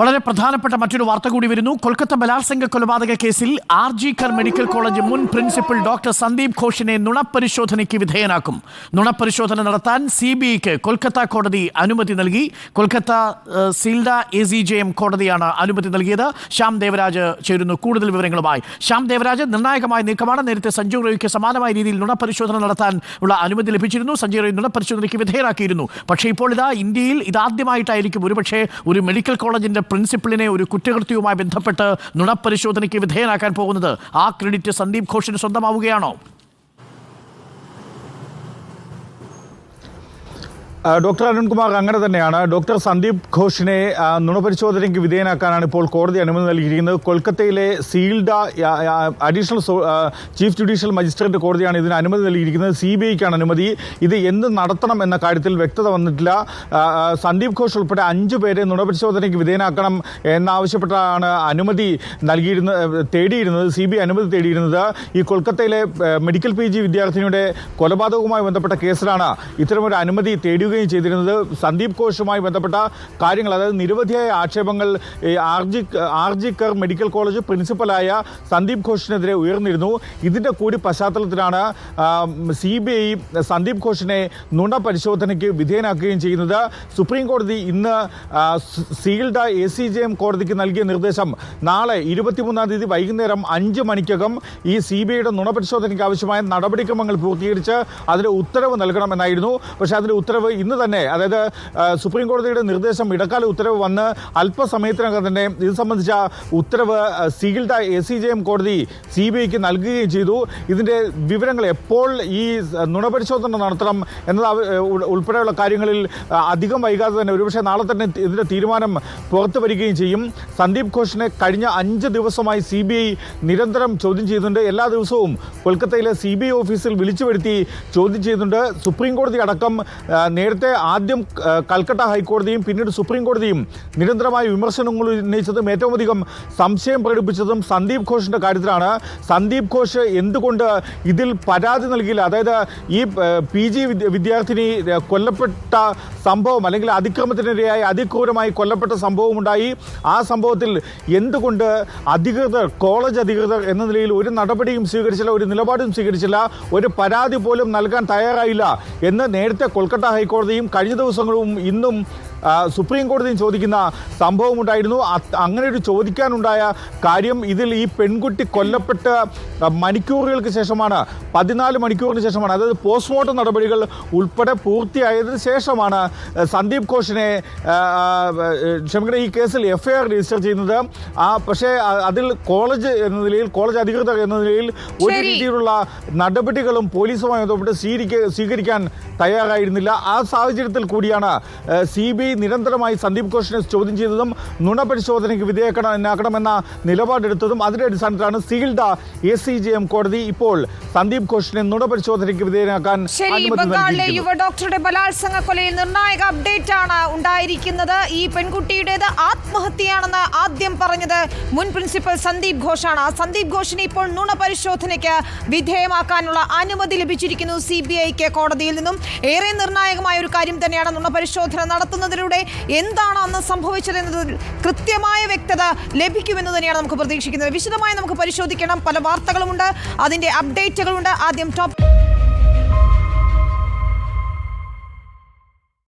വളരെ പ്രധാനപ്പെട്ട മറ്റൊരു വാർത്ത കൂടി വരുന്നു. കൊൽക്കത്ത ബലാത്സംഗ കൊലപാതക കേസിൽ R G Kar medical college മുൻ പ്രിൻസിപ്പൽ ഡോക്ടർ സന്ദീപ് ഘോഷിനെ നുണപരിശോധനയ്ക്ക് വിധേയനാക്കും. നുണപരിശോധന നടത്താൻ സി ബി ഐക്ക് കൊൽക്കത്ത കോടതി അനുമതി നൽകി. Kolkata Sealdah A C J M കോടതിയാണ് അനുമതി നൽകിയത്. ശ്യാം ദേവരാജ് ചേരുന്നു കൂടുതൽ വിവരങ്ങളുമായി. ശ്യാം ദേവരാജ് നിർണായകമായ നീക്കമാണ്. നേരത്തെ സഞ്ജു റോയിക്ക് സമാനമായ രീതിയിൽ നുണപരിശോധന നടത്താൻ ഉള്ള അനുമതി ലഭിച്ചിരുന്നു. സഞ്ജു റോയ് നുണപരിശോധനയ്ക്ക് വിധേയനാക്കിയിരുന്നു. പക്ഷേ ഇപ്പോൾ ഇതാ ഇന്ത്യയിൽ ഇതാദ്യമായിട്ടായിരിക്കും ഒരുപക്ഷെ ഒരു മെഡിക്കൽ കോളേജിന്റെ പ്രിൻസിപ്പലിനെ ഒരു കുറ്റകൃത്യവുമായി ബന്ധപ്പെട്ട് നുണപരിശോധനയ്ക്ക് വിധേയനാക്കാൻ പോകുന്നത് ആ ക്രെഡിറ്റ് സന്ദീപ് ഘോഷിന് സ്വന്തമാവുകയാണോ? ഡോക്ടർ അരുൺകുമാർ അങ്ങനെ തന്നെയാണ്. ഡോക്ടർ സന്ദീപ് ഘോഷിനെ നുണപരിശോധനയ്ക്ക് വിധേയനാക്കാനാണ് ഇപ്പോൾ കോടതി അനുമതി നൽകിയിരിക്കുന്നത്. കൊൽക്കത്തയിലെ Sealdah additional chief judicial magistrate കോടതിയാണ് ഇതിന് അനുമതി നൽകിയിരിക്കുന്നത്. സി ബി ഐക്കാണ് അനുമതി. ഇത് എന്ത് നടത്തണം എന്ന കാര്യത്തിൽ വ്യക്തത വന്നിട്ടില്ല. സന്ദീപ് ഘോഷ് ഉൾപ്പെടെ അഞ്ചു പേരെ നുണപരിശോധനയ്ക്ക് വിധേയനാക്കണം എന്നാവശ്യപ്പെട്ടാണ് അനുമതി നൽകിയിരുന്ന തേടിയിരുന്നത് സി ബി ഐ അനുമതി തേടിയിരുന്നത്. ഈ കൊൽക്കത്തയിലെ മെഡിക്കൽ പി ജി വിദ്യാർത്ഥിനിയുടെ കൊലപാതകവുമായി ബന്ധപ്പെട്ട കേസിലാണ് ഇത്തരമൊരു അനുമതി തേടുകയും ചെയ്തിരുന്നത്. സന്ദീപ് ഘോഷുമായി ബന്ധപ്പെട്ട കാര്യങ്ങൾ അതായത് നിരവധിയായ ആക്ഷേപങ്ങൾ RG R G R G Kar medical college പ്രിൻസിപ്പലായ Sandeep ഘോഷിനെതിരെ ഉയർന്നിരുന്നു. ഇതിന്റെ കൂടി പശ്ചാത്തലത്തിലാണ് സി ബി ഐ സന്ദീപ് ഘോഷിനെ നുണ പരിശോധനയ്ക്ക് വിധേയനാക്കുകയും ചെയ്യുന്നത്. സുപ്രീം കോടതി ഇന്ന് Sealdah A C J M കോടതിക്ക് നൽകിയ നിർദ്ദേശം നാളെ ഇരുപത്തിമൂന്നാം തീയതി വൈകുന്നേരം അഞ്ച് മണിക്കകം ഈ സി ബി ഐയുടെ നുണ പരിശോധനയ്ക്ക് ആവശ്യമായ നടപടിക്രമങ്ങൾ പൂർത്തീകരിച്ച് അതിന് ഉത്തരവ് നൽകണമെന്നായിരുന്നു. പക്ഷേ അതിന്റെ ഉത്തരവ് ഇന്ന് തന്നെ അതായത് സുപ്രീം കോടതിയുടെ നിർദ്ദേശം ഇടക്കാല ഉത്തരവ് വന്ന് അല്പസമയത്തിനകം തന്നെ ഇത് സംബന്ധിച്ച ഉത്തരവ് Sealdah A C J M കോടതി സി ബി ഐക്ക് നൽകുകയും ചെയ്തു. ഇതിന്റെ വിവരങ്ങൾ എപ്പോൾ ഈ നുണപരിശോധന നടത്തണം എന്നത് ഉൾപ്പെടെയുള്ള കാര്യങ്ങളിൽ അധികം വൈകാതെ തന്നെ ഒരുപക്ഷെ നാളെ തന്നെ ഇതിന്റെ തീരുമാനം പുറത്തു വരികയും ചെയ്യും. സന്ദീപ് ഘോഷിനെ കഴിഞ്ഞ അഞ്ച് ദിവസമായി സി ബി ഐ നിരന്തരം ചോദ്യം ചെയ്യുന്നുണ്ട്. എല്ലാ ദിവസവും കൊൽക്കത്തയിലെ സി ബി ഐ ഓഫീസിൽ വിളിച്ചു വരുത്തി ചോദ്യം ചെയ്യുന്നുണ്ട്. സുപ്രീം കോടതി അടക്കം നേരത്തെ ആദ്യം കൽക്കട്ട ഹൈക്കോടതിയും പിന്നീട് സുപ്രീം കോടതിയും നിരന്തരമായ വിമർശനങ്ങൾ ഉന്നയിച്ചതും ഏറ്റവും അധികം സംശയം പ്രകടിപ്പിച്ചതും സന്ദീപ് ഘോഷിന്റെ കാര്യത്തിലാണ്. സന്ദീപ് ഘോഷ് എന്തുകൊണ്ട് ഇതിൽ പരാതി നൽകിയില്ല? അതായത് ഈ പി ജി വിദ്യാർത്ഥിനി കൊല്ലപ്പെട്ട സംഭവം അല്ലെങ്കിൽ അതിക്രമത്തിനിരയായി അതിക്രൂരമായി കൊല്ലപ്പെട്ട സംഭവം ഉണ്ടായി. ആ സംഭവത്തിൽ എന്തുകൊണ്ട് അധികൃതർ കോളേജ് അധികൃതർ എന്ന നിലയിൽ ഒരു നടപടിയും സ്വീകരിച്ചില്ല ഒരു നിലപാടും സ്വീകരിച്ചില്ല. ഒരു പരാതി പോലും നൽകാൻ തയ്യാറായില്ല എന്ന് നേരത്തെ കൊൽക്കത്ത ഹൈക്കോടതിയും കഴിഞ്ഞ ദിവസങ്ങളും ഇന്നും സുപ്രീം കോടതിയും ചോദിക്കുന്ന സംഭവം ഉണ്ടായിരുന്നു അങ്ങനെ ഒരു ചോദിക്കാനുണ്ടായ കാര്യം ഇതിൽ ഈ പെൺകുട്ടി കൊല്ലപ്പെട്ട മണിക്കൂറുകൾക്ക് ശേഷമാണ് പതിനാല് മണിക്കൂറിന് ശേഷമാണ് അതായത് പോസ്റ്റ്മോർട്ടം നടപടികൾ ഉൾപ്പെടെ പൂർത്തിയായതിനു ശേഷമാണ് സന്ദീപ് ഘോഷിനെ ക്ഷമിക്കണം ഈ കേസിൽ എഫ് ഐ ആർ രജിസ്റ്റർ ചെയ്യുന്നത്. ആ പക്ഷേ അതിൽ കോളേജ് എന്ന നിലയിൽ കോളേജ് അധികൃതർ എന്ന നിലയിൽ ഒരു രീതിയിലുള്ള നടപടികളും പോലീസുമായി ബന്ധപ്പെട്ട് സ്വീകരിക്ക സ്വീകരിക്കാൻ തയ്യാറായിരുന്നില്ല. ആ സാഹചര്യത്തിൽ കൂടിയാണ് സി ബി നിരന്തരമായി സന്ദീപ് ഘോഷിനെ ചോദ്യം ചെയ്തതും നുണ പരിശോധനയ്ക്ക് വിധേയക്കണമെന്ന നിലപാടെടുത്തതും അതിന്റെ അടിസ്ഥാനത്തിലാണ് Sealdah A C J M കോടതി ഇപ്പോൾ സന്ദീപ് ഘോഷിനെ നുണ പരിശോധനയ്ക്ക് വിധേയനാക്കാൻ യുവ ഡോക്ടറുടെ ബലാത്സംഗ കൊലയിൽ നിർണായക അപ്ഡേറ്റ് ആണ് ഉണ്ടായിരിക്കുന്നത്. ഈ പെൺകുട്ടിയുടേത് ആത്മഹത്യയാണെന്ന് ആദ്യം പറഞ്ഞത് മുൻ പ്രിൻസിപ്പൽ സന്ദീപ് ഘോഷാണ്. ആ സന്ദീപ് ഘോഷിനെ ഇപ്പോൾ നുണ പരിശോധനയ്ക്ക് വിധേയമാക്കാനുള്ള അനുമതി ലഭിച്ചിരിക്കുന്നു സി ബി ഐക്ക് കോടതിയിൽ നിന്നും. ഏറെ നിർണായകമായ ഒരു കാര്യം തന്നെയാണ് നുണ പരിശോധന നടത്തുന്നതിലൂടെ എന്താണ് അന്ന് സംഭവിച്ചതെന്നതിൽ കൃത്യമായ വ്യക്തത ലഭിക്കുമെന്ന് തന്നെയാണ് നമുക്ക് പ്രതീക്ഷിക്കുന്നത്. വിശദമായി നമുക്ക് പരിശോധിക്കണം. പല വാർത്തകളുമുണ്ട്. അതിന്റെ അപ്ഡേറ്റുകളുണ്ട്. ആദ്യം ടോപ്പ്